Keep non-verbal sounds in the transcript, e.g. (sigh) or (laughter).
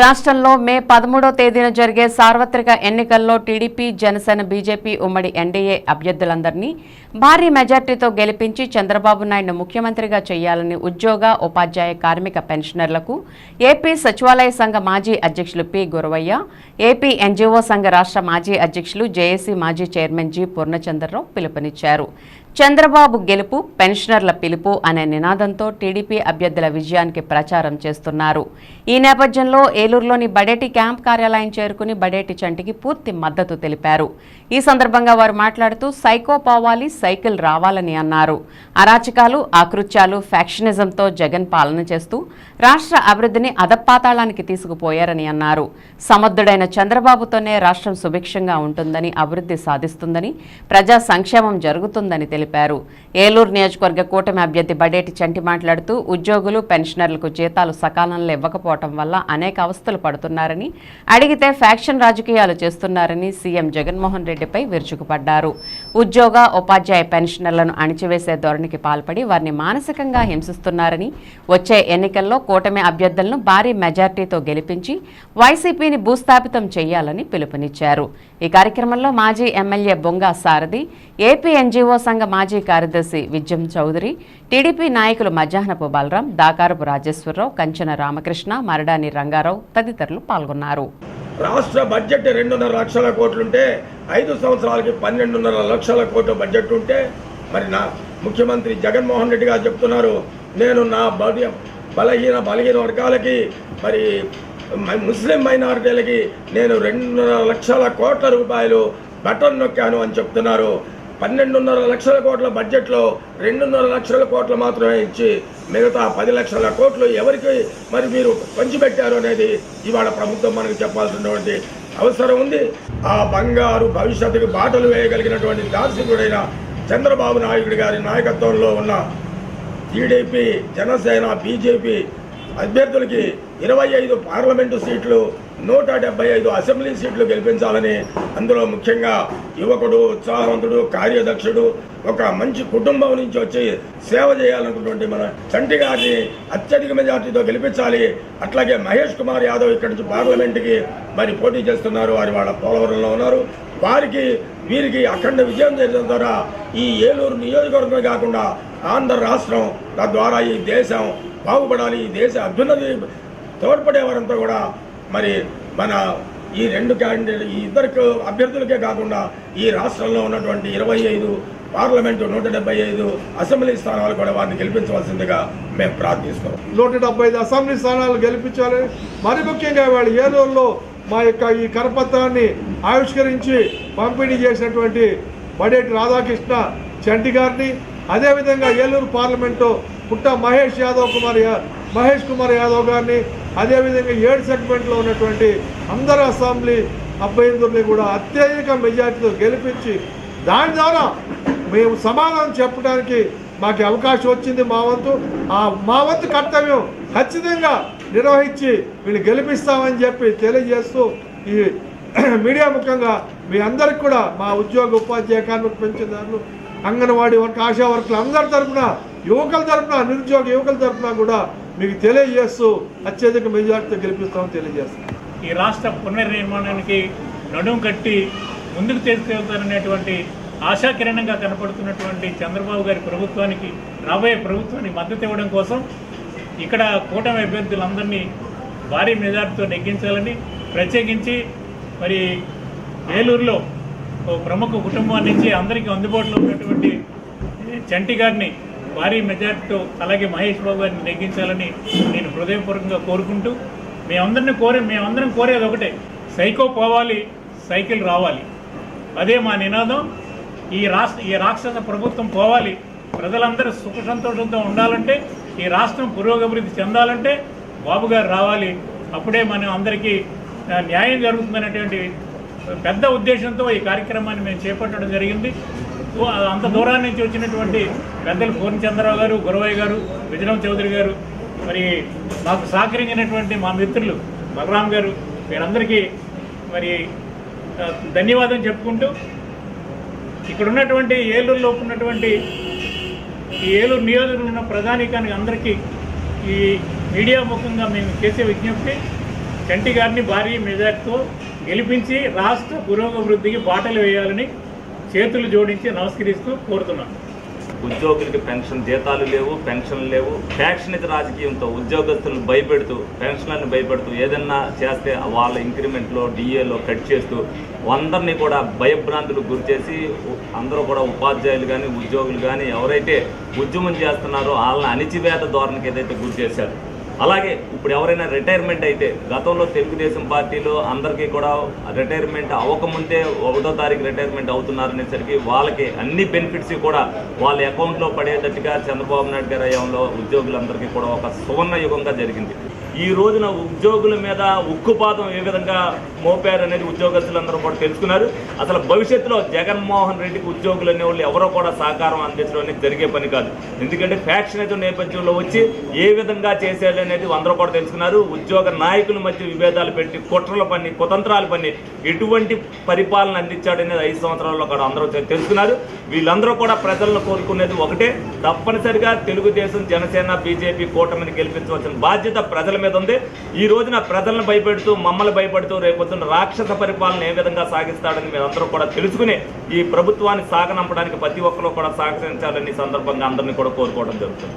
రాష్ట్రంలో మే పదమూడో తేదీన జరిగే సార్వత్రిక ఎన్నికల్లో టీడీపీ జనసేన బీజేపీ ఉమ్మడి ఎన్డీఏ అభ్యర్థులందరినీ భారీ మెజార్టీతో గెలిపించి చంద్రబాబు నాయుడు ముఖ్యమంత్రిగా చేయాలని ఉద్యోగ ఉపాధ్యాయ కార్మిక పెన్షనర్లకు ఏపీ సచివాలయ సంఘ మాజీ అధ్యక్షులు పి. గురవయ్య ఏపీ ఎన్జీఓ సంఘ రాష్ట్ర మాజీ అధ్యక్షులు జేఏసీ మాజీ చైర్మన్ జి. పూర్ణచంద్రరావు పిలుపునిచ్చారు. చంద్రబాబు గెలుపు పెన్షనర్ల పిలుపు అనే నినాదంతో టీడీపీ అభ్యర్థుల విజయానికి ప్రచారం చేస్తున్నారు. ఈ నేపథ్యంలో ఏలూరులోని బడేటి క్యాంప్ కార్యాలయం చేరుకుని బడేటి చంటికి పూర్తి మద్దతు తెలిపారు. ఈ సందర్భంగా వారు మాట్లాడుతూ సైకో పోవాలి సైకిల్ రావాలని అన్నారు. అరాచకాలు ఆకృత్యాలు ఫ్యాక్షనిజంతో జగన్ పాలన చేస్తూ రాష్ట్ర అభివృద్ధిని అధపాతాళానికి తీసుకుపోయారని అన్నారు. సమర్థుడైన చంద్రబాబుతోనే రాష్ట్రం సుభిక్షంగా ఉంటుందని అభివృద్ధి సాధిస్తుందని ప్రజా సంక్షేమం జరుగుతుందని తెలిపారు. ఏలూరు నియోజకవర్గ కూటమి అభ్యర్థి బడేటి చంటి మాట్లాడుతూ ఉద్యోగులు పెన్షనర్లకు జీతాలు సకాలంలో ఇవ్వకపోవటం వల్ల అనేక అవస్థలు పడుతున్నారని అడిగితే ఫ్యాక్షన్ రాజకీయాలు చేస్తున్నారని సీఎం జగన్మోహన్ రెడ్డిపై విరుచుకుపడ్డారు. ఉద్యోగ ఉపాధ్యాయ పెన్షనర్లను అణిచివేసే ధోరణికి పాల్పడి వారిని మానసికంగా హింసిస్తున్నారని వచ్చే ఎన్నికల్లో కూటమి అభ్యర్థులను భారీ మెజార్టీతో గెలిపించి వైసీపీని భూస్థాపితం చేయాలని పిలుపునిచ్చారు. ఈ కార్యక్రమంలో మాజీ MLA Bonga Sarathi AP NGO సంఘం మాజీ కార్యదర్శి విజయం చౌదరి టీడీపీ నాయకులు మధ్యాహ్నపు బలరాం దాకారపు రాజేశ్వరరావు కంచన రామకృష్ణ మరడాని రంగారావు తదితరులు పాల్గొన్నారు. రాష్ట్ర బడ్జెట్ రెండున్నర లక్షల కోట్లుంటే ఐదు సంవత్సరాలకి పన్నెండున్నర లక్షల కోట్ల బడ్జెట్ ఉంటే మరి నా ముఖ్యమంత్రి జగన్మోహన్ రెడ్డి గారు చెప్తున్నారు నేను నా బలహీన బలహీన వర్గాలకి మరి ముస్లిం మైనారిటీలకి నేను రెండున్నర లక్షల కోట్ల రూపాయలు బటన్ నొక్కాను అని చెప్తున్నారు. పన్నెండున్నర లక్షల కోట్ల బడ్జెట్లో రెండున్నర లక్షల కోట్లు మాత్రమే ఇచ్చి మిగతా పది లక్షల కోట్లు ఎవరికి మరి మీరు పంచిపెట్టారు అనేది ఇవాళ ప్రభుత్వం మనకు చెప్పాల్సినటువంటి అవసరం ఉంది. ఆ బంగారు భవిష్యత్తుకు బాటలు వేయగలిగినటువంటి దార్శకుడైన చంద్రబాబు నాయుడు గారి నాయకత్వంలో ఉన్న టీడీపీ జనసేన బీజేపీ అభ్యర్థులకి ఇరవై ఐదు పార్లమెంటు సీట్లు నూట డెబ్బై ఐదు అసెంబ్లీ సీట్లు గెలిపించాలని అందులో ముఖ్యంగా యువకుడు ఉత్సాహవంతుడు కార్యదక్షుడు ఒక మంచి కుటుంబం నుంచి వచ్చి సేవ చేయాలనుకున్నటువంటి మన చంటి గారిని అత్యధిక మెజార్టీతో గెలిపించాలి. అట్లాగే మహేష్ కుమార్ యాదవ్ ఇక్కడి నుంచి పార్లమెంట్కి మరి పోటీ చేస్తున్నారు. వారి వాళ్ళ పోలవరంలో ఉన్నారు. వారికి వీరికి అఖండ విజయం చేయడం ద్వారా ఈ ఏలూరు నియోజకవర్గమే కాకుండా ఆంధ్ర రాష్ట్రం తద్వారా ఈ దేశం బాగుపడాలి. ఈ దేశ అభ్యున్నతి తోడ్పడేవారంతా కూడా మరి మన ఈ రెండు క్యాండిడేట్ ఈ ఇద్దరు అభ్యర్థులకే కాకుండా ఈ రాష్ట్రంలో ఉన్నటువంటి ఇరవై ఐదు పార్లమెంటు నూట డెబ్బై ఐదు అసెంబ్లీ స్థానాలు కూడా వారిని గెలిపించవలసిందిగా మేము ప్రార్థిస్తున్నాం. నూట డెబ్బై ఐదు అసెంబ్లీ స్థానాలు గెలిపించాలి. మరి ముఖ్యంగా వాళ్ళు ఏలూరులో మా యొక్క ఈ కరపత్రాన్ని ఆవిష్కరించి పంపిణీ చేసినటువంటి బడేటి రాధాకృష్ణ చంటి గారిని అదేవిధంగా ఏలూరు పార్లమెంటు పుట్ట మహేష్ యాదవ్ కుమార్ మహేష్ కుమార్ యాదవ్ గారిని అదేవిధంగా ఏడు సెగ్మెంట్లో ఉన్నటువంటి అందరు అసెంబ్లీ అభ్యర్థుల్ని కూడా అత్యధిక మెజార్టీతో గెలిపించి దాని ద్వారా మేము సమాధానం చెప్పడానికి మాకు అవకాశం వచ్చింది మా వంతు. ఆ మా వంతు కర్తవ్యం ఖచ్చితంగా నిర్వహించి వీళ్ళు గెలిపిస్తామని చెప్పి తెలియజేస్తూ ఈ (clears throat) మీడియా ముఖంగా మీ అందరికి కూడా మా ఉద్యోగ ఉపాధ్యాయ కార్మిక పెన్షన్దారులు అంగన్వాడీ వర్క్ ఆశా వర్కులు అందరి తరఫున యువకుల తరఫున నిరుద్యోగ యువకుల తరపున కూడా మీకు తెలియజేస్తూ అత్యధిక మెజార్టీతో గెలిపిస్తామని తెలియజేస్తాం. ఈ రాష్ట్ర పునర్నిర్మాణానికి నడుం కట్టి ముందుకు తీసుకెళ్తారనేటువంటి ఆశాకిరణంగా కనపడుతున్నటువంటి చంద్రబాబు గారి ప్రభుత్వానికి రాబోయే ప్రభుత్వానికి మద్దతు ఇవ్వడం కోసం ఇక్కడ కూటమి అభ్యర్థులందరినీ భారీ మెజార్టీతో నెగ్గించాలని ప్రత్యేకించి మరి ఏలూరులో ఓ ప్రముఖ కుటుంబం నుంచి అందరికీ అందుబాటులో ఉన్నటువంటి చంటి గారిని భారీ మెజార్టీతో అలాగే మహేష్ బాబు గారిని నెగ్గించాలని నేను హృదయపూర్వకంగా కోరుకుంటూ మేమందరిని కోరే మేమందరం కోరేది ఒకటే సైకో పోవాలి సైకిల్ రావాలి. అదే మా నినాదం. ఈ రాష్ట్ర ఈ రాక్షస ప్రభుత్వం పోవాలి. ప్రజలందరూ సుఖ సంతోషంతో ఉండాలంటే ఈ రాష్ట్రం పురోగభివృద్ధి చెందాలంటే బాబు గారు రావాలి. అప్పుడే మనం అందరికీ న్యాయం జరుగుతుందనేటువంటి పెద్ద ఉద్దేశంతో ఈ కార్యక్రమాన్ని మేము చేపట్టడం జరిగింది. అంత దూరాన్ని నుంచి వచ్చినటువంటి పెద్దలు పూర్ణచంద్రరావు గారు గురవయ్య గారు విజయం చౌదరి గారు మరి మాకు సహకరించినటువంటి మా మిత్రులు బలరాం గారు వీరందరికీ మరి ధన్యవాదం చెప్పుకుంటూ ఇక్కడ ఉన్నటువంటి ఏలూరులో ఉన్నటువంటి ఈ ఏలూరు నియోజకవర్గం ఉన్న ప్రధానికానికి అందరికీ ఈ మీడియా ముఖంగా మేము చేసే విజ్ఞప్తి చంటి గారిని భారీ మెజార్టీతో గెలిపించి రాష్ట్ర పురోగభివృద్ధికి బాటలు వేయాలని చేతులు జోడించి నమస్కరిస్తూ కోరుతున్నాను ఉద్యోగులకి పెన్షన్ జీతాలు లేవు పెన్షన్లు లేవు. ఫ్యాక్షనిత రాజకీయంతో ఉద్యోగస్తులను భయపెడుతూ పెన్షన్లను భయపెడుతూ ఏదన్నా చేస్తే వాళ్ళ ఇంక్రిమెంట్లో డిఏలో కట్ చేస్తూ అందరినీ కూడా భయభ్రాంతులకు గురి చేసి అందరూ కూడా ఉపాధ్యాయులు కానీ ఉద్యోగులు కానీ ఎవరైతే ఉద్యమం చేస్తున్నారో వాళ్ళని అణిచివేత ధోరణికి ఏదైతే గురి చేశారు అలాగే ఇప్పుడు ఎవరైనా రిటైర్మెంట్ అయితే గతంలో తెలుగుదేశం పార్టీలో అందరికీ కూడా రిటైర్మెంట్ అవ్వకముందే ఒకటో తారీఖు రిటైర్మెంట్ అవుతున్నారనేసరికి వాళ్ళకి అన్ని బెనిఫిట్స్ కూడా వాళ్ళ అకౌంట్లో పడేటట్టుగా చంద్రబాబు నాయుడు గారి హయాంలో ఉద్యోగులందరికీ కూడా ఒక సువర్ణ యుగంగా జరిగింది. ఈ రోజున ఉద్యోగుల మీద ఉక్కుపాతం ఏ విధంగా మోపారు అనేది ఉద్యోగస్తులందరూ కూడా తెలుసుకున్నారు. అసలు భవిష్యత్తులో జగన్మోహన్ రెడ్డికి ఉద్యోగులు అనేవాళ్ళు ఎవరో కూడా సహకారం అందించడం అనేది జరిగే పని కాదు. ఎందుకంటే ఫ్యాక్షనిజం నేపథ్యంలో వచ్చి ఏ విధంగా చేసేది అనేది అందరూ కూడా తెలుసుకున్నారు. ఉద్యోగ నాయకుల మధ్య విభేదాలు పెట్టి కుట్రలు పని కుతంత్రాలు పని ఎటువంటి పరిపాలన అందించాడు అనేది ఐదు సంవత్సరాల్లో కూడా అందరూ తెలుసుకున్నారు. వీళ్ళందరూ కూడా ప్రజలను కోరుకునేది ఒకటే. తప్పనిసరిగా తెలుగుదేశం జనసేన బీజేపీ కూటమిని గెలిపించవలసిన బాధ్యత ప్రజల మీద ఉంది. ఈ రోజున ప్రజలను భయపెడుతూ మమ్మల్ని భయపెడుతూ రేపొద్దున రాక్షస పరిపాలన ఏ విధంగా సాగిస్తాడని మీరందరూ కూడా తెలుసుకుని ఈ ప్రభుత్వాన్ని సాగనంపడానికి ప్రతి ఒక్కరూ కూడా సహకరించాలని సందర్భంగా అందరినీ కూడా కోరుకోవడం జరుగుతుంది.